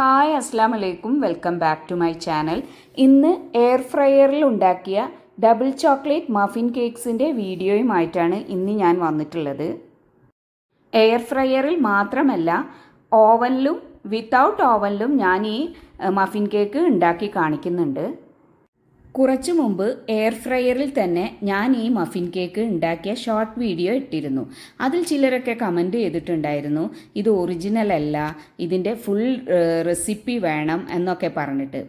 Hi അസ്സാം വലൈക്കും welcome back to my channel. ഇന്ന് എയർ ഫ്രയറിൽ ഉണ്ടാക്കിയ ഡബിൾ ചോക്ലേറ്റ് മഫിൻ കേക്ക്സിന്റെ വീഡിയോയുമായിട്ടാണ് ഇന്ന് ഞാൻ വന്നിട്ടുള്ളത്. എയർ ഫ്രയറിൽ മാത്രമല്ല ഓവനിലും വിത്തൗട്ട് ഓവനിലും ഞാൻ ഈ മഫിൻ കേക്ക് ഉണ്ടാക്കി കാണിക്കുന്നുണ്ട്. കുറച്ചു മുമ്പ് എയർ ഫ്രയറിൽ തന്നെ ഞാൻ ഈ മഫിൻ കേക്ക് ഉണ്ടാക്കിയ ഷോർട്ട് വീഡിയോ ഇട്ടിരുന്നു. അതിൽ ചിലരൊക്കെ കമന്റ് ചെയ്തിട്ടുണ്ടായിരുന്നു ഇത് ഒറിജിനൽ അല്ല ഇതിന്റെ ഫുൾ റെസിപ്പി വേണം എന്നൊക്കെ പറഞ്ഞിട്ട്.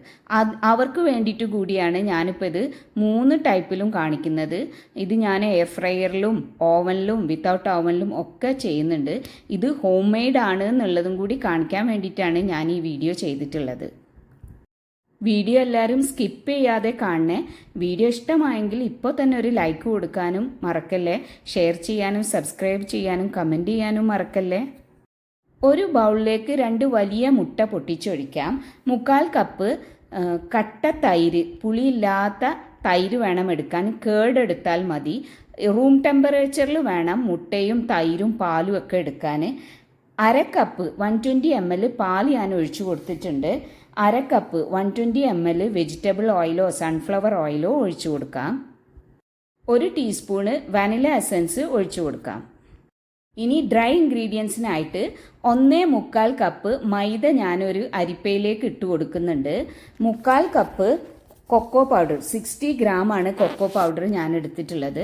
അവർക്ക് വേണ്ടിയിട്ട് കൂടിയാണ് ഞാനിപ്പോൾ ഇത് മൂന്ന് ടൈപ്പിലും കാണിക്കുന്നത്. ഇത് ഞാൻ എയർ ഫ്രയറിലും ഓവനിലും വിത്തൗട്ട് ഓവനിലും ഒക്കെ ചെയ്യുന്നുണ്ട്. ഇത് ഹോം മെയ്ഡ് ആണ് എന്നുള്ളതും കൂടി കാണിക്കാൻ വേണ്ടിയിട്ടാണ് ഞാൻ ഈ വീഡിയോ ചെയ്തിട്ടുള്ളത്. വീഡിയോ എല്ലാവരും സ്കിപ്പ് ചെയ്യാതെ കാണണേ. വീഡിയോ ഇഷ്ടമായെങ്കിൽ ഇപ്പോൾ തന്നെ ഒരു ലൈക്ക് കൊടുക്കാനും മറക്കല്ലേ? ഷെയർ ചെയ്യാനും സബ്സ്ക്രൈബ് ചെയ്യാനും കമന്റ് ചെയ്യാനും മറക്കല്ലേ? ഒരു ബൗളിലേക്ക് രണ്ട് വലിയ മുട്ട പൊട്ടിച്ചൊഴിക്കാം. മുക്കാൽ കപ്പ് കട്ട തൈര് പുളിയില്ലാത്ത തൈര് വേണം എടുക്കാൻ. കേട് എടുത്താൽ മതി. റൂം ടെമ്പറേച്ചറിൽ വേണം മുട്ടയും തൈരും പാലും ഒക്കെ എടുക്കാൻ. അര cup one twenty M L പാൽ ഞാൻ ഒഴിച്ചു കൊടുത്തിട്ടുണ്ട്. അര cup one twenty M L vegetable ഓയിലോ സൺഫ്ലവർ ഓയിലോ ഒഴിച്ചു കൊടുക്കാം. ഒരു ടീസ്പൂണ് വാനില എസൻസ് ഒഴിച്ചു കൊടുക്കാം. ഇനി ഡ്രൈ ഇൻഗ്രീഡിയൻസിനായിട്ട് ഒന്നേ മുക്കാൽ കപ്പ് മൈദ ഞാനൊരു അരിപ്പയിലേക്ക് ഇട്ട് കൊടുക്കുന്നുണ്ട്. മുക്കാൽ കപ്പ് കൊക്കോ പൗഡർ സിക്സ്റ്റി ആണ് കൊക്കോ പൗഡർ ഞാൻ എടുത്തിട്ടുള്ളത്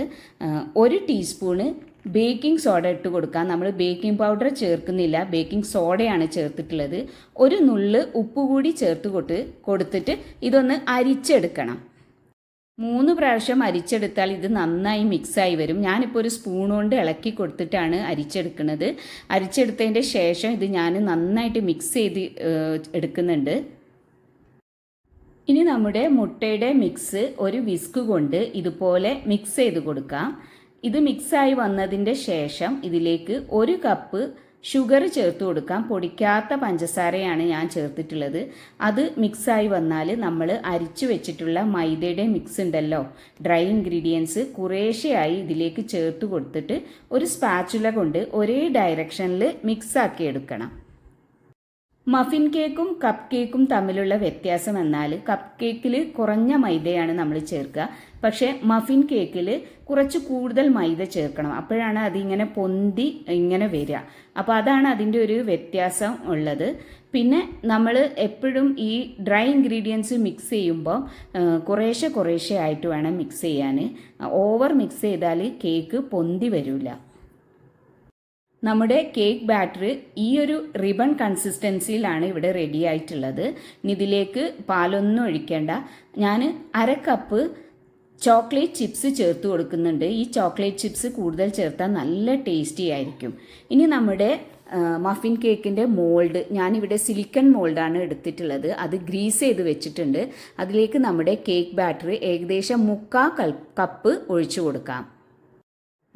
ഒരു ടീസ്പൂണ് ബേക്കിംഗ് സോഡ ഇട്ട് കൊടുക്കാം. നമ്മൾ ബേക്കിംഗ് പൗഡർ ചേർക്കുന്നില്ല. ബേക്കിംഗ് സോഡയാണ് ചേർത്തിട്ടുള്ളത്. ഒരു നുള്ള് ഉപ്പ് കൂടി ചേർത്ത് കൊട്ട് കൊടുത്തിട്ട് ഇതൊന്ന് അരിച്ചെടുക്കണം. മൂന്ന് പ്രാവശ്യം അരിച്ചെടുത്താൽ ഇത് നന്നായി മിക്സായി വരും. ഞാനിപ്പോൾ ഒരു സ്പൂൺ കൊണ്ട് ഇളക്കി കൊടുത്തിട്ടാണ് അരിച്ചെടുക്കുന്നത്. അരിച്ചെടുത്തതിന്റെ ശേഷം ഇത് ഞാൻ നന്നായിട്ട് മിക്സ് ചെയ്ത് എടുക്കുന്നുണ്ട്. ഇനി നമ്മുടെ മുട്ടയുടെ മിക്സ് ഒരു വിസ്ക് കൊണ്ട് ഇതുപോലെ മിക്സ് ചെയ്ത് കൊടുക്കാം. ഇത് മിക്സായി വന്നതിന്റെ ശേഷം ഇതിലേക്ക് ഒരു കപ്പ് ഷുഗർ ചേർത്ത് കൊടുക്കാം. പൊടിക്കാത്ത പഞ്ചസാരയാണ് ഞാൻ ചേർത്തിട്ടുള്ളത്. അത് മിക്സായി വന്നാൽ നമ്മൾ അരിച്ചു വെച്ചിട്ടുള്ള മൈദയുടെ മിക്സ് ഉണ്ടല്ലോ. ഡ്രൈ ഇൻഗ്രീഡിയൻസ് കുറേശ്ശെയായി ഇതിലേക്ക് ചേർത്ത് കൊടുത്തിട്ട് ഒരു സ്പാച്ചുല കൊണ്ട് ഒരേ ഡയറക്ഷനിൽ മിക്സാക്കി എടുക്കണം. മഫിൻ കേക്കും കപ്പ് കേക്കും തമ്മിലുള്ള വ്യത്യാസം എന്നാൽ കപ്പ് കേക്കിൽ കുറഞ്ഞ മൈദയാണ് നമ്മൾ ചേർക്കുക. പക്ഷേ മഫിൻ കേക്കിൽ കുറച്ച് കൂടുതൽ മൈദ ചേർക്കണം. അപ്പോഴാണ് അതിങ്ങനെ പൊന്തി ഇങ്ങനെ വരിക. അപ്പോൾ അതാണ് അതിന്റെ ഒരു വ്യത്യാസം ഉള്ളത്. പിന്നെ നമ്മൾ എപ്പോഴും ഈ ഡ്രൈ ഇൻഗ്രീഡിയൻസ് മിക്സ് ചെയ്യുമ്പോൾ കുറേശ്ശെ കുറേശ്ശെ ആയിട്ട് വേണം മിക്സ് ചെയ്യാൻ. ഓവർ മിക്സ് ചെയ്താൽ കേക്ക് പൊന്തി വരില്ല നമ്മുടെ കേക്ക് ബാറ്റർ ഈ ഒരു റിബൺ കൺസിസ്റ്റൻസിയിലാണ് ഇവിടെ റെഡി ആയിട്ടുള്ളത്. ഇതിലേക്ക് പാലൊന്നും ഒഴിക്കേണ്ട. ഞാൻ അര കപ്പ് ചോക്ലേറ്റ് ചിപ്സ് ചേർത്ത് കൊടുക്കുന്നുണ്ട്. ഈ ചോക്ലേറ്റ് ചിപ്സ് കൂടുതൽ ചേർത്താൽ നല്ല ടേസ്റ്റി ആയിരിക്കും. ഇനി നമ്മുടെ മഫിൻ കേക്കിന്റെ മോൾഡ് ഞാനിവിടെ സിലിക്കൺ മോൾഡാണ് എടുത്തിട്ടുള്ളത്. അത് ഗ്രീസ് ചെയ്ത് വെച്ചിട്ടുണ്ട്. അതിലേക്ക് നമ്മുടെ കേക്ക് ബാറ്റർ ഏകദേശം മുക്കാൽ കൽ- കപ്പ് ഒഴിച്ചു കൊടുക്കാം.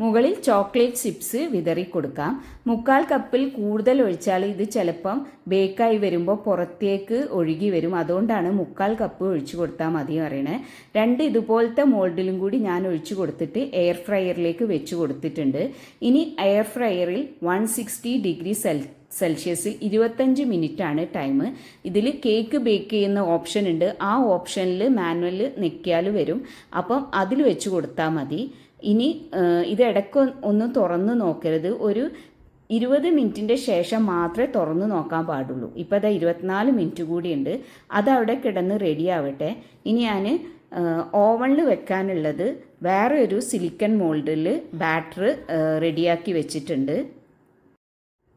മുകളിൽ ചോക്ലേറ്റ് ചിപ്സ് വിതറി കൊടുക്കാം മുക്കാൽ കപ്പിൽ കൂടുതൽ ഒഴിച്ചാൽ ഇത് ചിലപ്പം ബേക്കായി വരുമ്പോൾ പുറത്തേക്ക് ഒഴുകി വരും. അതുകൊണ്ടാണ് മുക്കാൽ കപ്പ് ഒഴിച്ചു കൊടുത്താൽ മതി പറയണേ രണ്ട് ഇതുപോലത്തെ മോൾഡിലും കൂടി ഞാൻ ഒഴിച്ചു കൊടുത്തിട്ട് എയർ ഫ്രയറിലേക്ക് വെച്ച് കൊടുത്തിട്ടുണ്ട്. ഇനി എയർ ഫ്രയറിൽ വൺ സിക്സ്റ്റി ഡിഗ്രി സെൽ സെൽഷ്യസിൽ ഇരുപത്തഞ്ച് ആണ് ടൈം. ഇതിൽ കേക്ക് ബേക്ക് ചെയ്യുന്ന ഓപ്ഷൻ ഉണ്ട്. ആ ഓപ്ഷനിൽ മാനുവൽ നിൽക്കിയാൽ വരും. അപ്പം അതിൽ വെച്ച് കൊടുത്താൽ മതി. ഇനി ഇത് ഇടയ്ക്ക് ഒന്ന് തുറന്ന് നോക്കരുത്. ഒരു ഇരുപത് മിനിറ്റിന്റെ ശേഷം മാത്രമേ തുറന്ന് നോക്കാൻ പാടുള്ളൂ. ഇപ്പോൾ അതാ ഇരുപത്തിനാല് മിനിറ്റ് കൂടിയുണ്ട്. അതവിടെ കിടന്ന് റെഡി ആവട്ടെ. ഇനി ഞാൻ ഓവണിൽ വെക്കാനുള്ളത് വേറെ ഒരു സിലിക്കൺ മോൾഡിൽ ബാറ്റർ റെഡിയാക്കി വെച്ചിട്ടുണ്ട്.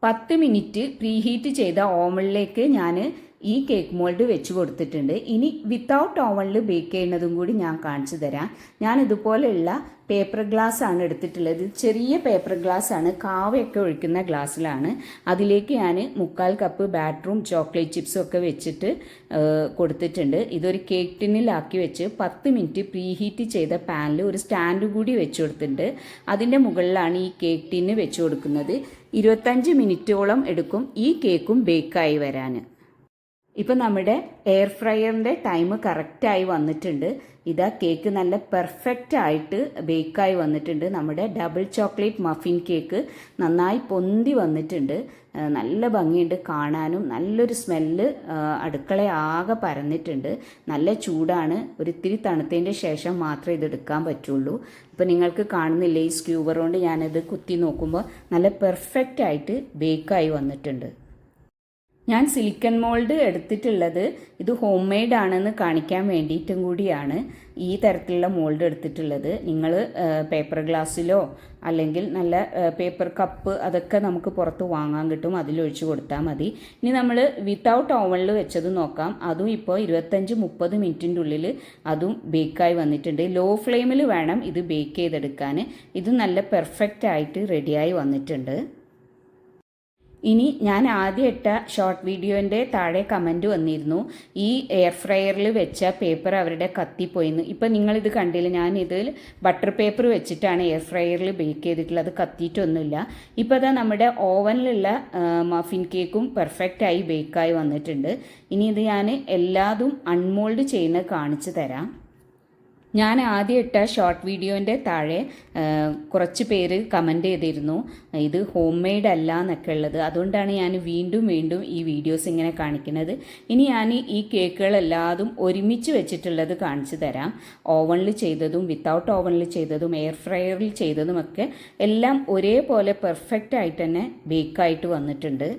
പത്ത് മിനിറ്റ് പ്രീഹീറ്റ് ചെയ്ത ഓവണിലേക്ക് ഞാൻ ഈ കേക്ക് മോൾഡ് വെച്ച് കൊടുത്തിട്ടുണ്ട്. ഇനി വിത്തൗട്ട് ഓവനിൽ ബേക്ക് ചെയ്യുന്നതും കൂടി ഞാൻ കാണിച്ചു തരാം. ഞാൻ ഇതുപോലെയുള്ള പേപ്പർ ഗ്ലാസ് ആണ് എടുത്തിട്ടുള്ളത്. ചെറിയ പേപ്പർ ഗ്ലാസ് ആണ്. കാവയൊക്കെ ഒഴിക്കുന്ന ഗ്ലാസ്സിലാണ് അതിലേക്ക് ഞാൻ മുക്കാൽ കപ്പ് ബാറ്ററും ചോക്ലേറ്റ് ചിപ്സും ഒക്കെ വെച്ചിട്ട് കൊടുത്തിട്ടുണ്ട്. ഇതൊരു കേക്ക് ടിന്നിലാക്കി വെച്ച് പത്ത് മിനിറ്റ് പ്രീഹീറ്റ് ചെയ്ത പാനിൽ ഒരു സ്റ്റാൻഡ് കൂടി വെച്ച് കൊടുത്തിട്ടുണ്ട്. അതിന്റെ മുകളിലാണ് ഈ കേക്ക് ടിന്ന് വെച്ച് കൊടുക്കുന്നത്. ഇരുപത്തഞ്ച് മിനിറ്റോളം എടുക്കും ഈ കേക്കും ബേക്കായി വരാൻ ഇപ്പം നമ്മുടെ എയർ ഫ്രയറിന്റെ ടൈം കറക്റ്റായി വന്നിട്ടുണ്ട്. ഇതാ കേക്ക് നല്ല പെർഫെക്റ്റ് ആയിട്ട് ബേക്കായി വന്നിട്ടുണ്ട്. നമ്മുടെ ഡബിൾ ചോക്ലേറ്റ് മഫിൻ കേക്ക് നന്നായി പൊന്തി വന്നിട്ടുണ്ട്. നല്ല ഭംഗിയുണ്ട് കാണാനും. നല്ലൊരു സ്മെല്ല് അടുക്കള ആകെ പരന്നിട്ടുണ്ട്. നല്ല ചൂടാണ്. ഒരിത്തിരി തണുത്തതിന്റെ ശേഷം മാത്രമേ ഇതെടുക്കാൻ പറ്റുള്ളൂ. ഇപ്പം നിങ്ങൾക്ക് കാണുന്നില്ലേ ഈ സ്ക്യൂവർ കൊണ്ട് ഞാനത് കുത്തി നോക്കുമ്പോൾ നല്ല പെർഫെക്റ്റ് ആയിട്ട് ബേക്കായി വന്നിട്ടുണ്ട്. ഞാൻ സിലിക്കൺ മോൾഡ് എടുത്തിട്ടുള്ളത് ഇത് ഹോം മെയ്ഡ് ആണെന്ന് കാണിക്കാൻ വേണ്ടിയിട്ടും കൂടിയാണ്. ഈ തരത്തിലുള്ള മോൾഡ് എടുത്തിട്ടുള്ളത്. നിങ്ങൾ പേപ്പർ ഗ്ലാസ്സിലോ അല്ലെങ്കിൽ നല്ല പേപ്പർ കപ്പ് അതൊക്കെ നമുക്ക് പുറത്ത് വാങ്ങാൻ കിട്ടും. അതിലൊഴിച്ച് കൊടുത്താൽ മതി. ഇനി നമ്മൾ വിത്തൗട്ട് ഓവനിൽ വെച്ചത് നോക്കാം. അതും ഇപ്പോൾ ഇരുപത്തഞ്ച് മുപ്പത് മിനിറ്റിന്റെ ഉള്ളിൽ അതും ബേക്കായി വന്നിട്ടുണ്ട്. ലോ ഫ്ലെയിമിൽ വേണം ഇത് ബേക്ക് ചെയ്തെടുക്കാൻ. ഇത് നല്ല പെർഫെക്റ്റ് ആയിട്ട് റെഡിയായി വന്നിട്ടുണ്ട്. ഇനി ഞാൻ ആദ്യം ഇട്ട ഷോർട്ട് വീഡിയോന്റെ താഴെ കമന്റ് വന്നിരുന്നു. ഈ എയർ ഫ്രയറിൽ വെച്ച പേപ്പർ അവരുടെ കത്തിപ്പോയിന്ന് ഇപ്പം നിങ്ങളിത് കണ്ടില്ല? ഞാൻ ഇതിൽ ബട്ടർ പേപ്പർ വെച്ചിട്ടാണ് എയർ ഫ്രയറിൽ ബേക്ക് ചെയ്തിട്ടുള്ളത്. കത്തിയിട്ടൊന്നുമില്ല. ഇപ്പോൾ അതാ നമ്മുടെ ഓവനിലുള്ള മഫിൻ കേക്കും പെർഫെക്റ്റ് പെർഫെക്റ്റായി ബേക്കായി വന്നിട്ടുണ്ട്. ഇനി ഇത് ഞാൻ എല്ലാതും അൺമോൾഡ് ചെയ്യുന്നത് കാണിച്ചു തരാം. ഞാൻ ആദ്യം ഇട്ട ഷോർട്ട് വീഡിയോന്റെ താഴെ കുറച്ച് പേര് കമന്റ് ചെയ്തിരുന്നു. ഇത് ഹോം മെയ്ഡ് അല്ല എന്നൊക്കെ ഉള്ളത്. അതുകൊണ്ടാണ് ഞാൻ വീണ്ടും വീണ്ടും ഈ വീഡിയോസ് ഇങ്ങനെ കാണിക്കുന്നത്. ഇനി ഞാൻ ഈ കേക്കുകളെല്ലാതും ഒരുമിച്ച് വെച്ചിട്ടുള്ളത് കാണിച്ചു തരാം. ഓവനിൽ ചെയ്തതും വിത്തൗട്ട് ഓവനിൽ ചെയ്തതും എയർ ഫ്രയറിൽ ചെയ്തതുമൊക്കെ എല്ലാം ഒരേപോലെ പെർഫെക്റ്റ് ആയിട്ട് തന്നെ ബേക്കായിട്ട് വന്നിട്ടുണ്ട്.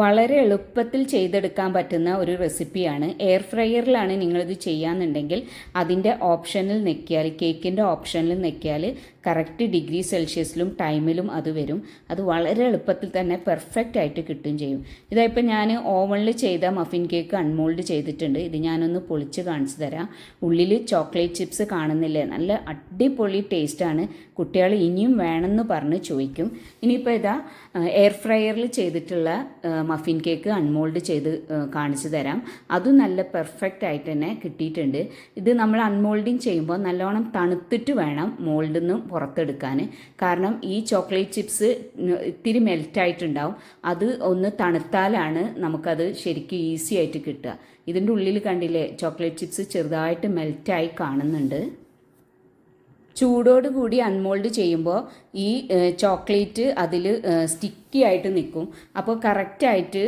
വളരെ എളുപ്പത്തിൽ ചെയ്തെടുക്കാൻ പറ്റുന്ന ഒരു റെസിപ്പിയാണ്. എയർ ഫ്രയറിലാണ് നിങ്ങളിത് ചെയ്യാന്നുണ്ടെങ്കിൽ അതിന്റെ ഓപ്ഷനിൽ നെക്കിയാൽ കേക്കിന്റെ ഓപ്ഷനിൽ നെക്കിയാൽ കറക്റ്റ് ഡിഗ്രി സെൽഷ്യസിലും ടൈമിലും അത് വരും. അത് വളരെ എളുപ്പത്തിൽ തന്നെ പെർഫെക്റ്റ് ആയിട്ട് കിട്ടുകയും ചെയ്യും. ഇതായിപ്പോൾ ഞാൻ ഓവണിൽ ചെയ്ത മഫിൻ കേക്ക് അൺമോൾഡ് ചെയ്തിട്ടുണ്ട്. ഇത് ഞാനൊന്ന് പൊളിച്ച് കാണിച്ചു തരാം. ഉള്ളിൽ ചോക്ലേറ്റ് ചിപ്സ് കാണുന്നില്ലേ? നല്ല അടിപൊളി ടേസ്റ്റാണ്. കുട്ടികൾ ഇനിയും വേണമെന്ന് പറഞ്ഞ് ചോദിക്കും. ഇനിയിപ്പോൾ ഇതാ എയർ ഫ്രയറിൽ ചെയ്തിട്ടുള്ള മഫിൻ കേക്ക് അൺമോൾഡ് ചെയ്ത് കാണിച്ചു തരാം. അതും നല്ല പെർഫെക്റ്റ് ആയിട്ട് തന്നെ കിട്ടിയിട്ടുണ്ട്. ഇത് നമ്മൾ അൺമോൾഡിങ് ചെയ്യുമ്പോൾ നല്ലോണം തണുത്തിട്ട് വേണം മോൾഡിൽ നിന്ന് പുറത്തെടുക്കാൻ. കാരണം ഈ ചോക്ലേറ്റ് ചിപ്സ് ഇത്തിരി മെൽറ്റായിട്ടുണ്ടാവും അത് ഒന്ന് തണുത്താലാണ് നമുക്കത് ശരിക്കും ഈസി ആയിട്ട് കിട്ടുക. ഇതിന്റെ ഉള്ളിൽ കണ്ടില്ലേ ചോക്ലേറ്റ് ചിപ്സ് ചെറുതായിട്ട് മെൽറ്റായി കാണുന്നുണ്ട്. ചൂടോട് കൂടി അൺമോൾഡ് ചെയ്യുമ്പോൾ ഈ ചോക്ലേറ്റ് അതിൽ സ്റ്റിക്കി ആയിട്ട് നിൽക്കും അപ്പോൾ കറക്റ്റായിട്ട്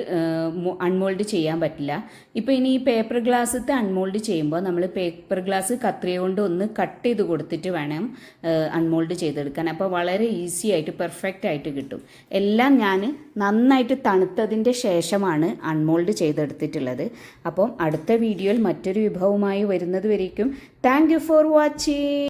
അൺമോൾഡ് ചെയ്യാൻ പറ്റില്ല. ഇപ്പോൾ ഇനി ഈ പേപ്പർ ഗ്ലാസ്സത്തെ അൺമോൾഡ് ചെയ്യുമ്പോൾ നമ്മൾ പേപ്പർ ഗ്ലാസ് കത്രിയ കൊണ്ട് ഒന്ന് കട്ട് ചെയ്ത് കൊടുത്തിട്ട് വേണം അൺമോൾഡ് ചെയ്തെടുക്കാൻ. അപ്പോൾ വളരെ ഈസി ആയിട്ട് പെർഫെക്റ്റ് ആയിട്ട് കിട്ടും. എല്ലാം ഞാൻ നന്നായിട്ട് തണുത്തതിന്റെ ശേഷമാണ് അൺമോൾഡ് ചെയ്തെടുത്തിട്ടുള്ളത്. അപ്പം അടുത്ത വീഡിയോയിൽ മറ്റൊരു വിഭവമായി വരുന്നത് വരേക്കും. Thank for watching